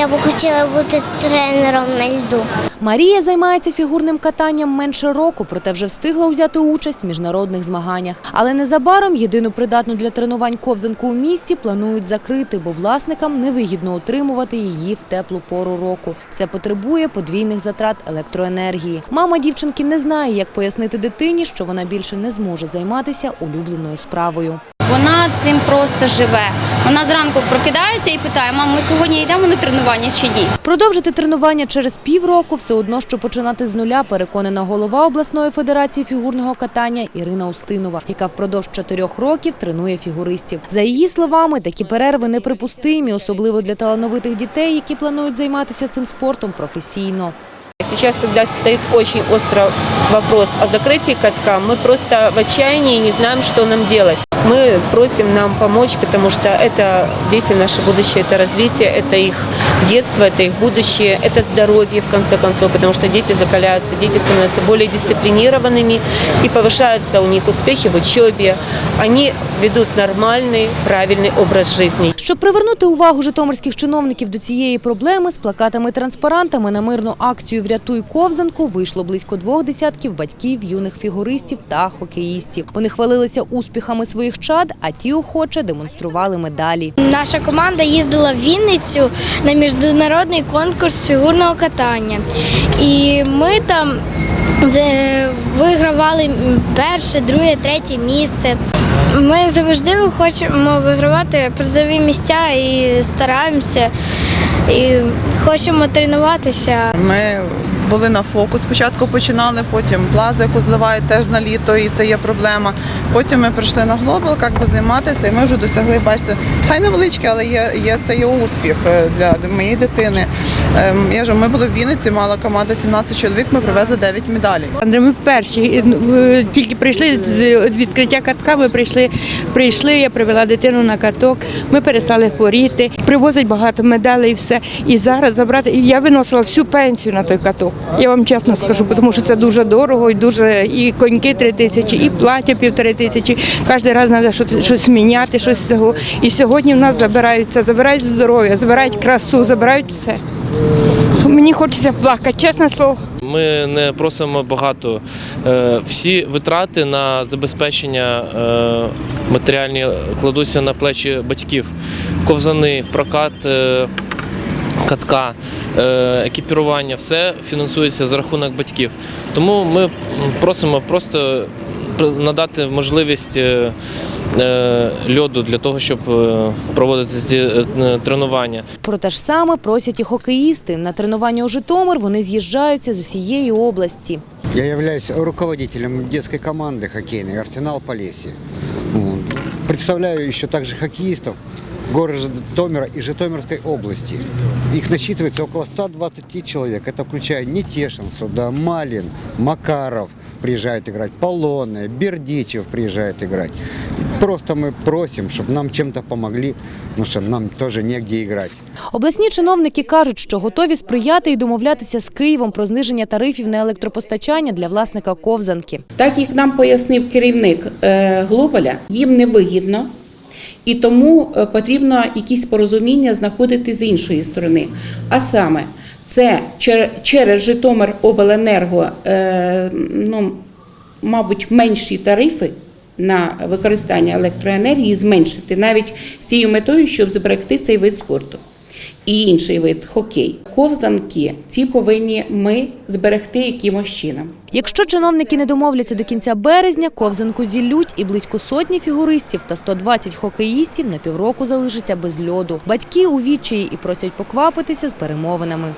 Я б хотіла бути тренером на льду. Марія займається фігурним катанням менше року, проте вже встигла взяти участь в міжнародних змаганнях. Але незабаром єдину придатну для тренувань ковзанку у місті планують закрити, бо власникам невигідно утримувати її в теплу пору року. Це потребує подвійних затрат електроенергії. Мама дівчинки не знає, як пояснити дитині, що вона більше не зможе займатися улюбленою справою Вона цим просто живе. Вона зранку прокидається і питає: мам, ми сьогодні йдемо на тренування чи ні? Продовжити тренування через півроку все одно, що починати з нуля, переконана голова обласної федерації фігурного катання Ірина Устинова, яка впродовж чотирьох років тренує фігуристів. За її словами, такі перерви неприпустимі, особливо для талановитих дітей, які планують займатися цим спортом професійно. Сейчас, когда стоит очень острый вопрос о закрытии катка, мы просто в отчаянии не знаем, что нам делать. Мы просим нам помочь, потому что это дети наше будущее, это развитие, это их детство, это их будущее, это здоровье в конце концов, потому что дети закаляются, дети становятся более дисциплинированными и повышаются у них успехи в учебе. Они ведут нормальный, правильный образ жизни. Щоб привернути увагу житомирських чиновників до цієї проблеми, з плакатами і транспарантами на мирну акцію Врятуй ковзанку вийшло близько двох десятків батьків юних фігуристів та хокеїстів. Вони хвалилися успіхами своїх чад, а ті охоче демонстрували медалі. Наша команда їздила в Вінницю на міжнародний конкурс фігурного катання. І ми там вигравали перше, друге, третє місце. Ми завжди хочемо вигравати призові місця і стараємося, і хочемо тренуватися. Ми були на фокус. Спочатку починали, потім плазу, яку зливають теж на літо, і це є проблема. Потім ми прийшли на глобал, як би займатися, і ми вже досягли, бачите, хай невеличке, але є, є це є успіх е, для моєї дитини. Ем, Я ж ми були в Вінниці, мала команда 17 чоловік, ми привезли 9 медалей. Андрій, ми перші е, тільки прийшли з відкриття катка. Ми прийшли, прийшли. Я привела дитину на каток. Ми перестали хворіти. Привозять багато медалей, і все. І зараз забрати. Я виносила всю пенсію на той каток. Я вам чесно скажу, тому що це дуже дорого, і дуже і коньки три тисячі, і плаття півтори тисячі. Кожен раз треба щось, щось міняти, щось цього. І сьогодні в нас забирають це, забирають здоров'я, забирають красу, забирають все. Мені хочеться плакати, чесне слово. Ми не просимо багато. Е, Всі витрати на забезпечення е, матеріальні кладуться на плечі батьків. Ковзани, прокат е, катка, е, екіпірування все фінансується за рахунок батьків. Тому ми просимо просто надати можливість е, е, льоду для того, щоб проводити ці тренування. Про те ж саме просять і хокеїсти. На тренування у Житомир вони з'їжджаються з усієї області. Я являюсь руководителем детской команды хоккейной «Арсенал Полесье». Представляю еще также хоккеистов города Житомира и Житомирской области. Их насчитывается около 120 человек. Это включая Нетешинцев, да, Малин, Макаров приезжает играть, Полоне, Бердичев приезжает играть. Просто мы просим, чтобы нам чем-то помогли, потому что нам тоже негде играть. Обласні чиновники кажуть, що готові сприяти і домовлятися з Києвом про зниження тарифів на електропостачання для власника ковзанки. Так як нам пояснив керівник е, Глобаля, їм не вигідно. і тому е, потрібно якісь порозуміння знаходити з іншої сторони. А саме, це чер- через Житомир Обленерго, е, ну, мабуть, менші тарифи на використання електроенергії зменшити навіть з цією метою, щоб зберегти цей вид спорту. І інший вид хокей. Ковзанки ці повинні ми зберегти якимось чином. Якщо чиновники не домовляться до кінця березня, ковзанку зіллють і близько сотні фігуристів та 120 хокеїстів на півроку залишаться без льоду. Батьки у відчаї і просять поквапитися з перемовинами.